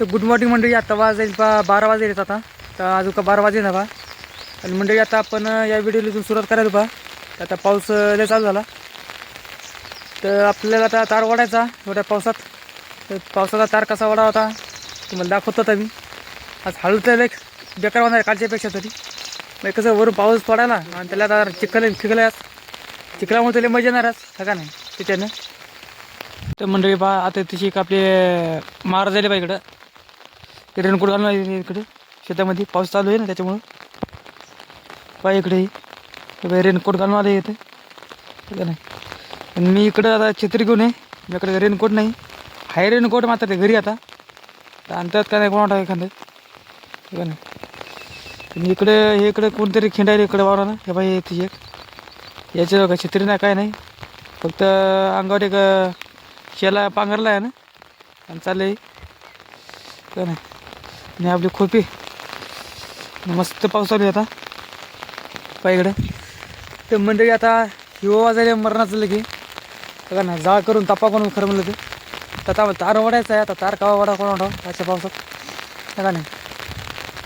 तर good morning मंडळी आता वाजेल बा बारा वाजेल येत आता. तर अजून का बारा वाजेल ना बा. आणि मंडळी आता आपण या व्हिडिओला इथून सुरुवात करायला बा. आता पाऊस लय चालू झाला. तर आपल्याला आता तार वाढायचा एवढ्या पावसात. तर पावसाचा तार कसा वाढा होता तुम्हाला दाखवतो आता मी. आज हळू तर एक बेकार होणार कालच्यापेक्षा तरी. मग कसं वरून पाऊस पडायला आणि त्याला आता चिखल चिखलं आहे आज. चिखलामुळे त्याला मजा येणार आज हा का नाही? त्याच्यानं. तर मंडळी बा आता तिची एक आपले मार झाले बा इकडं. ते रेनकोट घालून आहे इकडे. शेतामध्ये पाऊस चालू आहे ना त्याच्यामुळं. पाय इकडे. हे बाई रेनकोट घालून आले इथे. ठीक आहे नाही आणि मी इकडं आता छत्री घेऊन आहे माझ्याकडे रेनकोट नाही. हाय रेनकोट मात्र ते घरी आता. आणतात का नाही कोणा एखादं? ठीक आहे ना? आणि इकडे हे इकडे कोणतरी खिंडायला इकडे वावरानं हे बाई येते एक. याच्या का छत्री नाही काय नाही. फक्त अंगावर एक शेला पांघरला आहे ना. आणि चाललं आहे ठीक आहे नाही आणि आपली खोपी. मस्त पाऊस चालू आहे आता. पायकडं ते मंडळी आता हिवा वाजायला मरणाचं लगे बघा ना जाळ करून तपा करून खरं म्हणलं ते तर. आता तार वाढायचं आहे आता तार कावा वाढा कोण वाढावं अशा पावसात. बघा नाही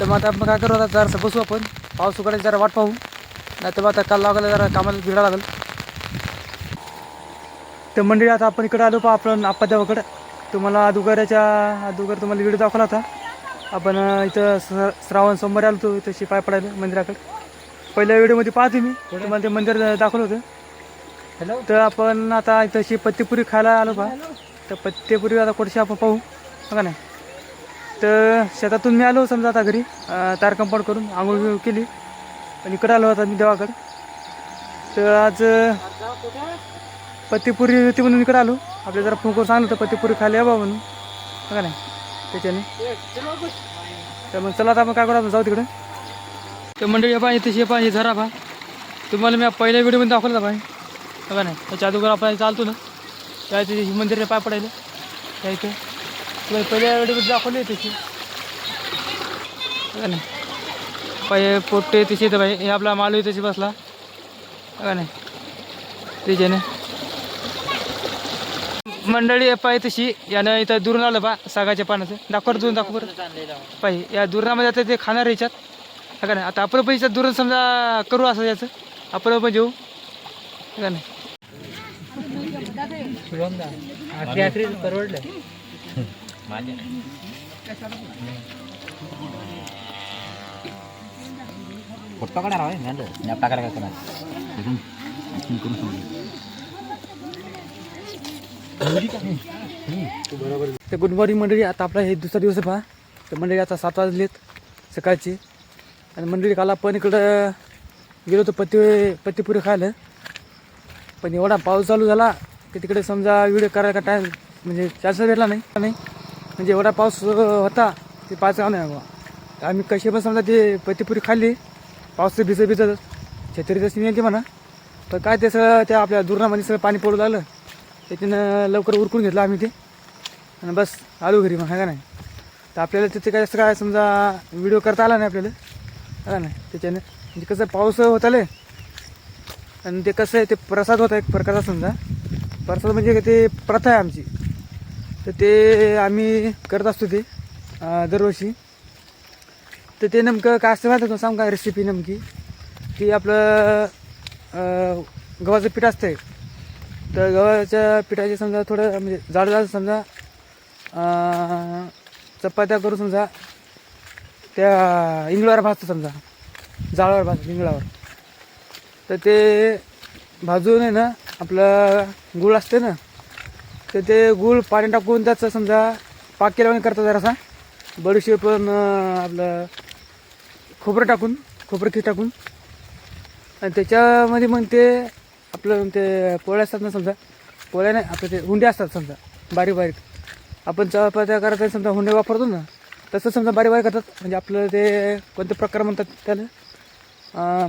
तर मग आता आपण काय करू आता? जरासं बसू आपण. पाऊस उघडायची जरा वाट पाहू. नाही तर मग आता काल लागलं जरा कामाला भिडा लागेल. तर मंडळी आता आपण इकडे आलो पा आपण आप्पादेवाकडं तुम्हाला अदुगराच्या दुगार तुम्हाला व्हिडिओ दाखवला होता. आपण इथं स- श्रावण सोमवारी आलो होतो इथं शिपाय पडायला मंदिराकडे. पहिल्या व्हिडिओमध्ये पाहते मी. तुम्हाला ते मंदिर दाखवलं होतं. हॅलो तर आपण आता इथं अशी पत्तीपुरी खायला आलो पा तर पत्तीपुरी आता कुठशी आपण पाहू. बघा नाही? तर शेतातून मी आलो समजा आता घरी. अं, तार कंपाऊंड करून आंघोळ बिंघोळ केली. आणि इकडे आलो आता मी देवाकडे. तर आज अं, पत्तीपुरी होती म्हणून इकडे आलो. आपल्या जरा फोन करून सांगलं होतं पत्तीपुरी खायला यावं म्हणून. बघा नाही? त्याच्याने. तर मग चला आता आपण काय करू आपण जाऊ तिकडे. तर मंडळी पाहिजे तशी शेपा हे झरा पहा. तुम्हाला मी पहिल्या व्हिडिओमध्ये दाखवलं पाहिजे बघा नाही त्याच्या अगोदर आपण चालतो ना. त्या तिथे हे मंदिर पाय पडायला. त्या इथे. तुम्हाला पहिल्या व्हिडिओमध्ये दाखवली तशी. बघा नाही पाय पोट्टे तशी येतं पाहिजे हे आपला मालू तशी बसला. बघा नाही त्याच्याने. मंडळी पाहिजे तशी. यानं इथं दुरून आलं पा सागाच्या पानाचं. दाखवर रे दुरून दाखव पाहिजे या दुरणामध्ये आता ते खाणार याच्यात. हा का नाही? आता आपण पण याच्यात दुरण समजा करू असं याचं. आपण पण जेऊ. का नाही? शिवमदा आखरी आखरी परवडलं फोटो काढा टाकायला काय करणार इथून इथून करून सांगू तर गुड मॉर्निंग मंडळी आता आपला हे दुसरा दिवस पहा. तर मंडळी आता सात वाजलेत सकाळची. आणि मंडळी काल आपण इकडं गेलो होतो पत्ती पत्तीपुरी खायला. पण एवढा पाऊस चालू झाला की तिकडे समजा व्हिडिओ करायला टाईम म्हणजे चान्स भेटला नाही. नाही. म्हणजे एवढा पाऊस होता ते पाच गाव नाही बाबा आम्ही कशी पण समजा ते पत्तीपुरी खाल्ली. पाऊस भिजत भिजत छत्री तशी नेली म्हणा. पण काय ते सगळं त्या आपल्या दुर्णामध्ये सगळं पाणी पडू लागलं. त्याच्यानं लवकर उरकून घेतलं आम्ही ते. आणि बस आलो घरी मग का नाही? तर आपल्याला तिथे काय असं काय समजा व्हिडिओ करता आला नाही आपल्याला? का नाही? त्याच्यानं. म्हणजे कसं पाऊस होत आले आणि ते कसं आहे ते प्रसाद होता एक प्रकारचा समजा. प्रसाद म्हणजे ते प्रथा आहे आमची. तर ते आम्ही करत असतो ते दरवर्षी. तर ते नेमकं काय असतं माहिती सांग काय रेसिपी नेमकी? की आपलं गव्हाचं पीठ असतं तर गव्हाच्या पिठाचे समजा थोडं म्हणजे जाड जाड समजा चपात्या करून समजा त्या इंगळावर भाजतो समजा जाळावर भाजतो इंगळावर तर ते भाजून आहे ना आपलं गुळ असते ना तर ते गुळ पाणी टाकून त्याचं समजा पाक केल्यावर करतात जरासा. बडीशेप पण आपलं खोबरं टाकून खोबरं खीर टाकून. आणि त्याच्यामध्ये मग ते आपलं ते पोळ्या असतात ना समजा पोळ्या नाही आपलं ते हुंडे असतात समजा बारीक बारीक आपण चपात्या करायचं समजा हुंडे वापरतो ना तसं समजा बारीक बारीक करतात. म्हणजे आपलं ते कोणते प्रकार म्हणतात त्याला?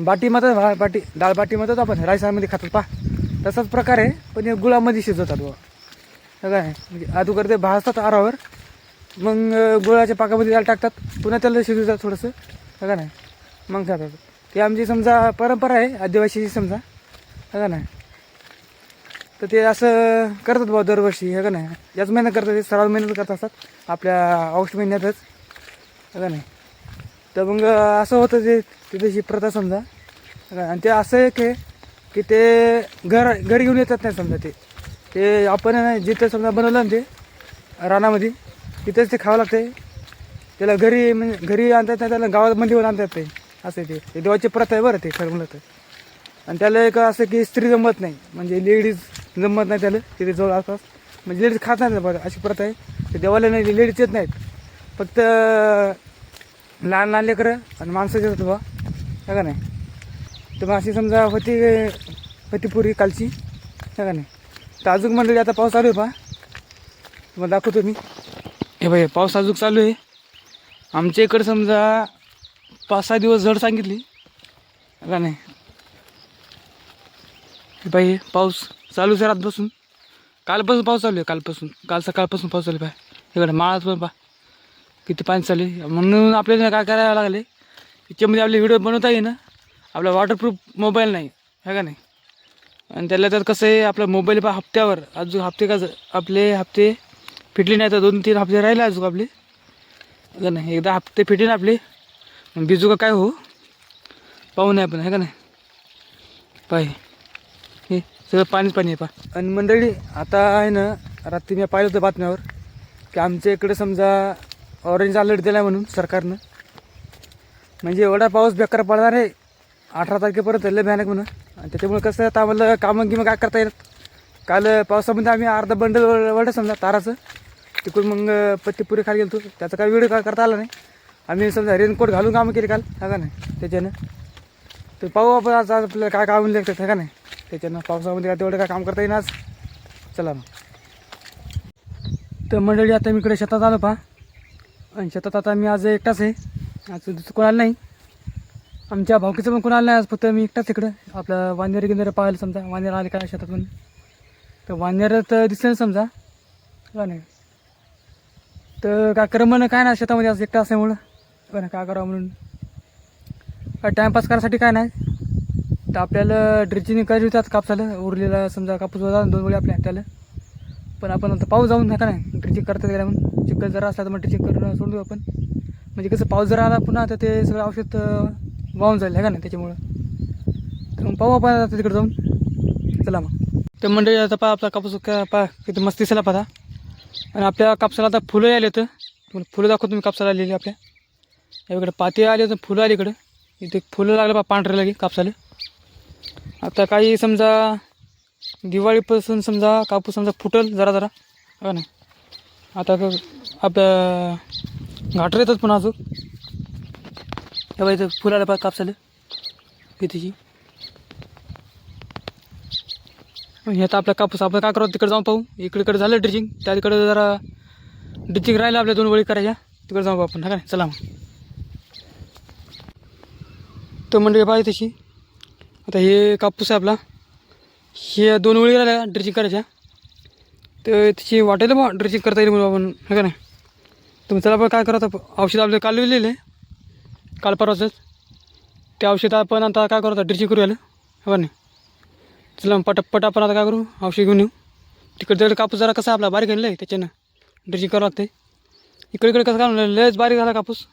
बाटी म्हणतात भा बाटी डाळ बाटी म्हणतात आपण रायसामध्ये खातात पा तसाच प्रकार आहे पण हे गुळामध्ये शिजवतात बाबा हे काय म्हणजे अगोदर ते भाजतात आरावर मग गुळाच्या पाकामध्ये त्याला टाकतात पुन्हा त्याला शिजवतात थोडंसं. हे का नाही मग खातात. ते आमची समजा परंपरा आहे आदिवासीची समजा. का नाही? तर ते असं करतात बाबा दरवर्षी हे का नाही? याच महिन्यात करतात ते सराव महिन्यात करत असतात आपल्या ऑगस्ट महिन्यातच हे का नाही? तर मग असं होतं ते तिथेची प्रथा समजा आणि ते असं एक आहे की ते घर घरी घेऊन येतात नाही समजा ते. ते आपण आहे ना जिथं समजा बनवलं ना ते रानामध्ये तिथेच ते खावं लागते त्याला घरी म्हणजे घरी आणतात नाही त्याला गावामध्ये आणतात ते. असं आहे ते. देवाची प्रथा आहे बरं ते ठरवलं तर आणि त्याला एक असं की स्त्री जमत नाही. म्हणजे लेडीज जमत नाही त्याला तिथे जवळ आसपास. म्हणजे लेडीज खात नाही बरं अशी प्रथा आहे. ते देवाला नाही लेडीज येत नाहीत. फक्त लहान लहान लेकरं आणि माणसं येतात बा. हे का नाही? तर मग अशी समजा होती होती पुरी कालची. हे का नाही? तर अजून मंडळी आता पाऊस चालू आहे पा मग दाखवतो मी. हे बाई पाऊस अजून चालू आहे. आमच्या इकडं समजा पाच सहा दिवस झड सांगितली. का नाही? हे बाई पाऊस चालू आहे रातपासून कालपासून पाऊस चालू आहे कालपासून. काल सकाळपासून पाऊस चालू आहे पाय इकडे माळात पण पा किती पाणी चालू आहे. म्हणून आपल्याला काय करायला लागले? याच्यामध्ये आपले व्हिडिओ बनवता येईना. आपला वॉटरप्रूफ मोबाईल नाही. आहे का नाही? आणि त्याला तर कसं आहे आपला मोबाईल पा हप्त्यावर. अजून हप्ते का आपले हप्ते फिटले नाही तर दोन तीन हप्ते राहिले अजून आपले. का नाही? एकदा हप्ते फिटले ना आपले. मग बिजू का काय हो? पाहू नाही आपण. आहे का नाही? पाय हे सगळं पाणीच पाणी आहे पा आणि मंडळी आता आहे ना रात्री मी पाहिलं होतं बातम्यावर की आमच्या इकडे समजा ऑरेंज अलर्ट दिला म्हणून सरकारनं. म्हणजे एवढा पाऊस बेकार पडणार आहे अठरा तारखेपर्यंत लय भयानक म्हणून. आणि त्याच्यामुळे कसं आता आम्हाला कामं गिमं काय करता येत? काल पावसामध्ये आम्ही अर्धा बंडल वळलं समजा ताराचं. तिकडून मग पत्तीपुरी खाली गेलो त्याचा काय व्हिडिओ काय करता आला नाही. आम्ही समजा रेनकोट घालून कामं केली काल हा का नाही? त्याच्यानं. तर पाहू आपण आज आपल्याला काय काम लागतात का नाही? त्याच्यानं पावसामध्ये काय तेवढं काय काम करता येईन आज चला मग. तर मंडळी आता मी इकडे शेतात आलो पहा. आणि शेतात आता मी आज एकटाच आहे. आज दुसरं कोण आलं नाही. आमच्या भावकीचं पण कोण आलं नाही आज फक्त मी एकटाच इकडं. आपलं वानेर गिंदेर पाहायला समजा. वानेर आले का शेतात पण तर वानेर तर दिसलं समजा. का नाही? तर काय करमणं काय ना शेतामध्ये आज एकटा असल्यामुळं. का काय करावं म्हणून. काय टाईमपास करायसाठी काय नाही. तर आपल्याला ड्रिचिंग करायची होती कापसाला उरलेला समजा कापूस होता दोन वेळी आपल्या हाताला. पण आपण आता पाऊस जाऊन का नाही ड्रिचिंग करता गेला म्हणून. चिखल जरा असला तर मग ड्रिचिंग करून सोडून देऊ आपण. म्हणजे कसं पाऊस जर आला पुन्हा तर ते सगळं औषध वाहून जाईल है का नाही? त्याच्यामुळं. तर मग पाहू आपण आता तिकडे जाऊन. चला मग. तर मंडळी आता पहा आपला कापूस का पहा किती मस्त दिसायला पाहता आणि आपल्या कापसाला आता फुलं आले होतं तुम्हाला फुलं दाखवतो तुम्ही कापसाला आलेली आपल्या. इकडे पाती आले तर फुलं आली इकडं. इथे फुलं लागलं पा पांढरे लागे कापसाला. आता काही समजा दिवाळीपासून समजा कापूस समजा फुटल जरा जरा हो ना? आता आपल्या घाटर येतात पुन्हा अजून. हे इथं फुलाला पाहिजे कापसाला. कितीची हे आता आपला कापूस आपण काय करावं तिकडे जाऊन पाहू. इकडे झालं ड्रिचिंग त्या तिकडे जरा ड्रिचिंग राहिलं आपल्या दोन वळी करायच्या. तिकडे जाऊ आपण हा का चला मग. तर मंडळी पाहिजे तशी आता हे कापूस आहे आपला. हे दोन वेळी राहिल्या ड्रिचिंग करायच्या. तर त्याची वाटेल बा ड्रिचिंग करता येईल म्हणून आपण है का नाही? तुम्ही चला आपण काय करत औषध आपलं काल लिहिलेलं आहे. काल परवाचंच. ते औषध आपण आता काय करतो ड्रेसिंग करू याला हो का नाही? चला मग पटापट आपण आता काय करू? औषध घेऊन येऊ. तिकडे तिकडे कापूस जरा कसा आपला बारीक आणलं आहे त्याच्यानं ड्रेसिंग करावं लागते इकडे इकडे कसं काय लयच बारीक झाला कापूस.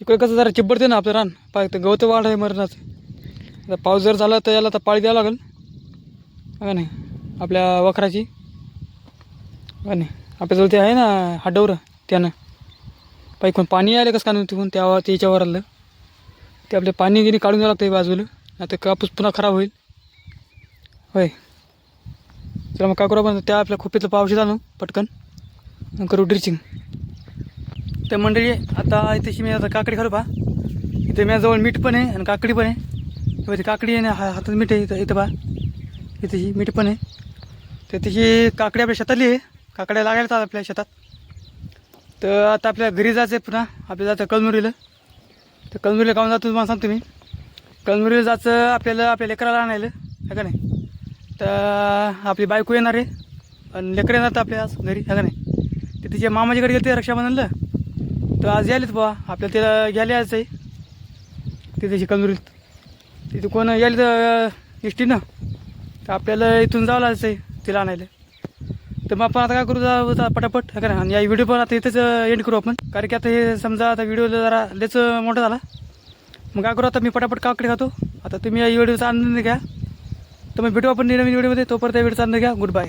इकडे कसं जरा चिब्बडते ना आपलं रान. पाय तर गवत वाढ आहे मरणाचं. आता पाऊस जर झाला तर याला तर पाळी द्यावं लागेल. का नाही आपल्या वखराची. का नाही आपल्याजवळ ते आहे ना हाडवरं त्यानं. पैकून पाणी आलं कसं का तिकून त्या त्याच्यावर आलं. ते आपले पाणी गिनी काढून द्यावं लागतं बाजूला. आता कापूस पुन्हा खराब होईल. होय. चला मग काय करू आपण? त्या आपल्या खोपीतलं पावशी आणू पटकन. करू ड्रिचिंग. तर मंडळी आता इथे मी आता काकडी खरं पा इथे माझ्याजवळ मीठ पण आहे आणि काकडी पण आहे. ती काकडी आहे ना हा हातात मीठ आहे इथं इथं इथे ही मीठ पण आहे. तर तिची काकडी आपल्या शेतातली आहे. काकड्या लागायला आपल्या शेतात. तर आता आपल्या घरी जायचं आहे पुन्हा. आपल्याला जायचं कलमुरीला तर कलमुरीला काऊन जातो तुम्हाला सांगतो मी. कलमुरीला जायचं आपल्याला आपल्या लेकराला आणायला. है का नाही? तर आपली बायको येणार आहे. आणि लेकरं येणार तर आपल्या आज घरी. है का नाही? ते तिच्या मामाच्याकडे गेले ते रक्षाबंधनला. तर आज यायलेत बा आपल्याला तिला घ्यायला यायचं आहे तिथे कलमुरीत तिथे कोण येईल तर एस टीनं तर आपल्याला इथून जावं लागतं आहे तिला आणायला. तर मग आपण आता काय करू जा- जा पटापट का आणि या व्हिडिओ पण आता इथेच एंड करू आपण. कारण की आता हे समजा आता व्हिडिओ जरा लेच मोठा झाला. मग काय करू आता मी पटापट काकडे खातो. आता तुम्ही या व्हिडिओचा आनंद घ्या. तर मग भेटू आपण नवीन व्हिडिओमध्ये तोपर्यंत या व्हिडिओचा आनंद घ्या. Good bye